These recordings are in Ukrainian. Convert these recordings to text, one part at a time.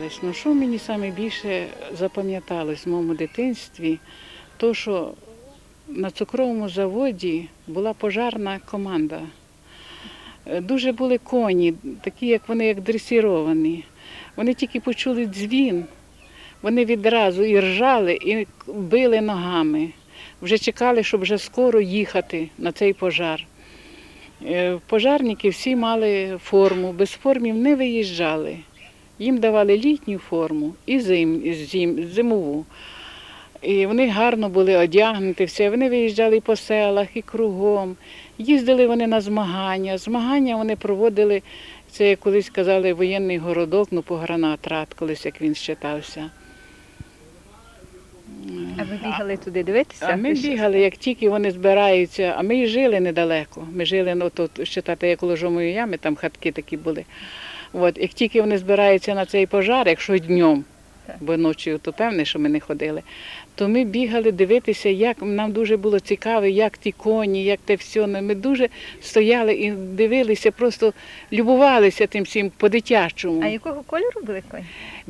Ну, що мені саме більше запам'яталось в моєму дитинстві, то що на цукровому заводі була пожарна команда. Дуже були коні, такі, як вони як дресіровані. Вони тільки почули дзвін, вони відразу і ржали, і били ногами. Вже чекали, щоб вже скоро їхати на цей пожар. Е, Пожарники всі мали форму, без формів не виїжджали. Їм давали літню форму і зим, зим, зимову. І вони гарно були одягнуті, все. Вони виїжджали по селах, і кругом. Їздили вони на змагання. Змагання вони проводили, це як колись казали, воєнний городок, ну, по гранатрат, колись як він считався. А ви бігали туди дивитися? А ми бігали, як тільки вони збираються, а ми і жили недалеко. Ми жили, ну тут считати, як ложомої ями, там хатки такі були. От, як тільки вони збираються на цей пожар, якщо днем, бо ночі, то певне, що ми не ходили, то ми бігали дивитися, як нам дуже було цікаво, як ті коні, як те все. Ну, Ми дуже стояли і дивилися, просто любувалися тим всім по-дитячому. А якого кольору були коні?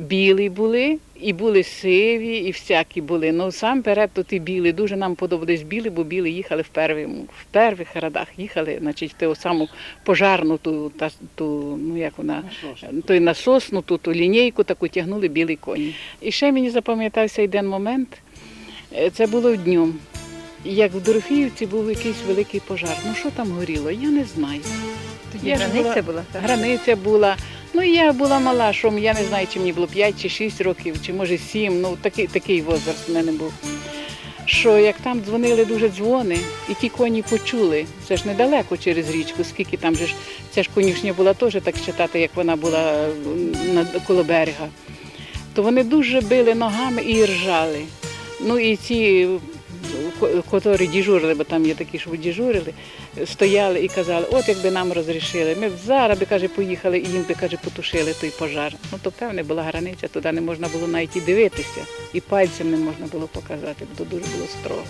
Білі були, і були сиві, і всякі були. Ну сам перед то ті білі. Дуже нам подобались білі, бо білі їхали в первому, в первих радах. Їхали, значить, в ту саму пожарну, ту, та, ту, ну як вона, той насосну, ту, ту лінійку таку тягнули білі коні. І ще мені запам'ятався один момент. е, Це було днем. Як в Дорофіївці був якийсь великий пожар. Ну що там горіло? Я не знаю. Тоді Я границя була- була, так? Границя була. Ну, я була мала, що я не знаю, чи мені було 5 чи 6 років, чи може 7, ну такий, такий возраст в мене був. Що як там дзвонили дуже дзвони, і ті коні почули, це ж недалеко через річку, скільки там же ж, ця ж конюшня була теж так читати, як вона була коло берега. То вони дуже били ногами і ржали. Ну і ці, котрі діжурили, бо там є такі, що діжурили, стояли і казали, от якби нам розрішили. Ми б зараз би каже, поїхали і їм би каже, потушили той пожар. Ну то певне була границя, туди не можна було навіть і дивитися, і пальцем не можна було показати, бо то дуже було строго.